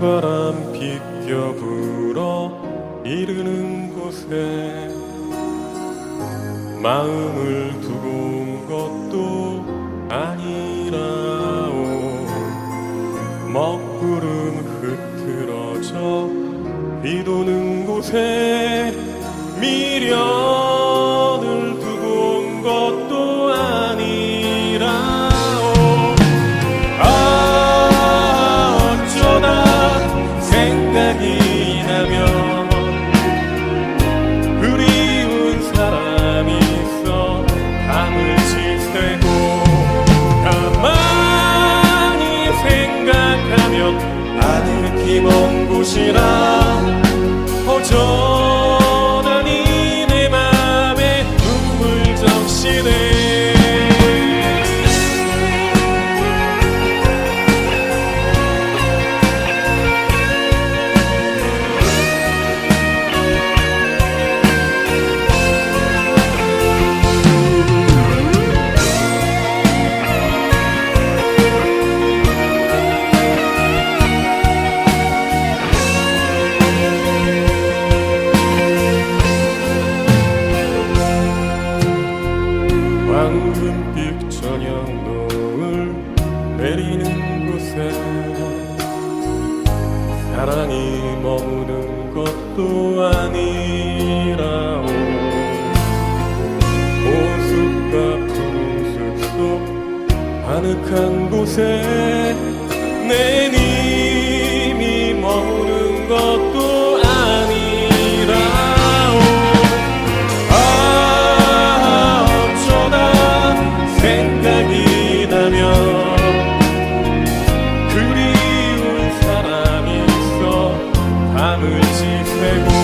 바람 비겨 불어 이르는 곳에 마음을 두고 온 것도 아니라오. 먹구름 흐트러져 비도는 곳에 미련. 하늘 깊은 곳이라. 어저 사랑이 머무는 것도 아니라오. 호수과 풍수도 아늑한 곳에 내니 îl zi pe.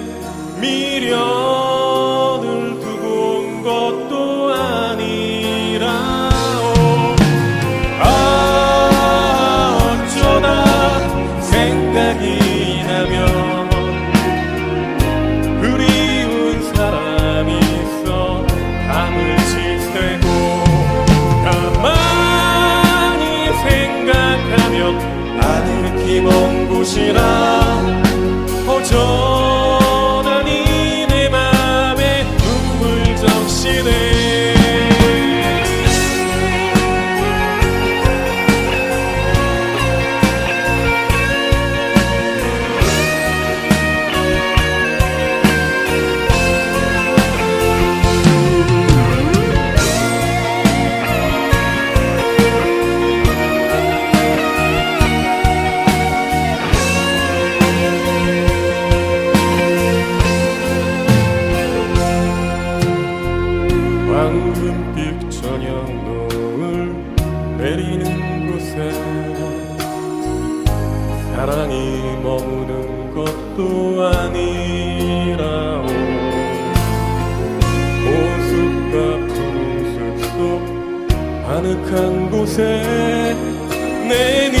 아득한 곳에 내